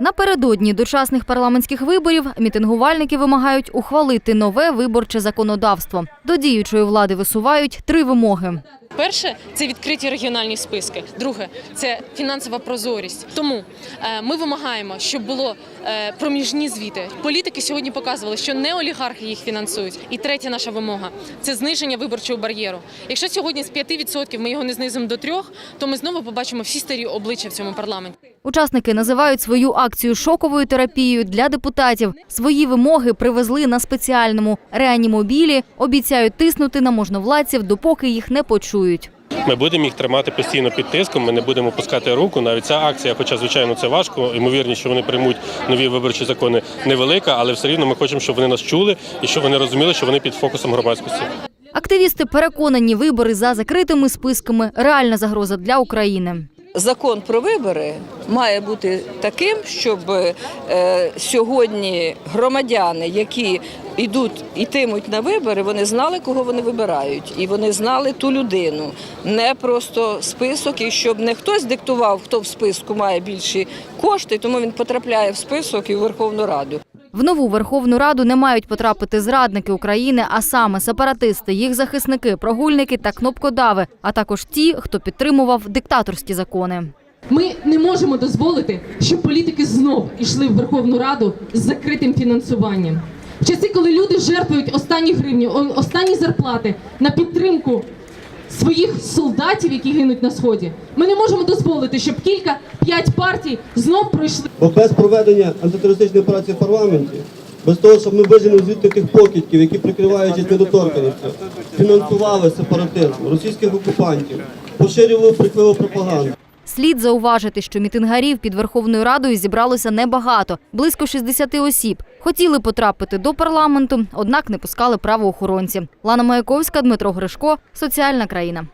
Напередодні дочасних парламентських виборів мітингувальники вимагають ухвалити нове виборче законодавство. До діючої влади висувають три вимоги. Перше це відкриті регіональні списки. Друге це фінансова прозорість. Тому е, ми вимагаємо, щоб було е, проміжні звіти. Політики сьогодні показували, що не олігархи їх фінансують. І третя наша вимога це зниження виборчого бар'єру. Якщо сьогодні з 5% ми його не знизимо до 3%, то ми знову побачимо всі старі обличчя в цьому парламенті. Учасники називають свою акцію шоковою терапією для депутатів. Свої вимоги привезли на спеціальному реанімобілі. Обіцяють тиснути на можновладців, допоки їх не почують. Ми будемо їх тримати постійно під тиском. Ми не будемо пускати руку. Навіть ця акція, хоча звичайно це важко. Ймовірність, що вони приймуть нові виборчі закони, невелика, але все рівно ми хочемо, щоб вони нас чули і щоб вони розуміли, що вони під фокусом громадськості. Активісти переконані, вибори за закритими списками реальна загроза для України. Закон про вибори має бути таким, щоб е, сьогодні громадяни, які йдуть йтимуть на вибори, вони знали, кого вони вибирають, і вони знали ту людину, не просто список, і щоб не хтось диктував, хто в списку має більші кошти, тому він потрапляє в список і в Верховну Раду. В нову Верховну Раду не мають потрапити зрадники України, а саме сепаратисти, їх захисники, прогульники та кнопкодави, а також ті, хто підтримував диктаторські закони. Ми не можемо дозволити, щоб політики знов ішли в Верховну Раду з закритим фінансуванням. В часи, коли люди жертвують останні гривні, останні зарплати на підтримку своїх солдатів, які гинуть на сході, ми не можемо дозволити, щоб кілька п'ять партій знов пройшли. Бо без проведення антитерористичної операції в парламенті, без того, щоб ми виженемо звідти тих покидьків, які прикриваючись недоторканістю, фінансували сепаратизм, російських окупантів, поширювали прикливу пропаганду. Слід зауважити, що мітингарів під Верховною Радою зібралося небагато – близько 60 осіб. Хотіли потрапити до парламенту, однак не пускали правоохоронці. Лана Маяковська, Дмитро Гришко, Соціальна країна.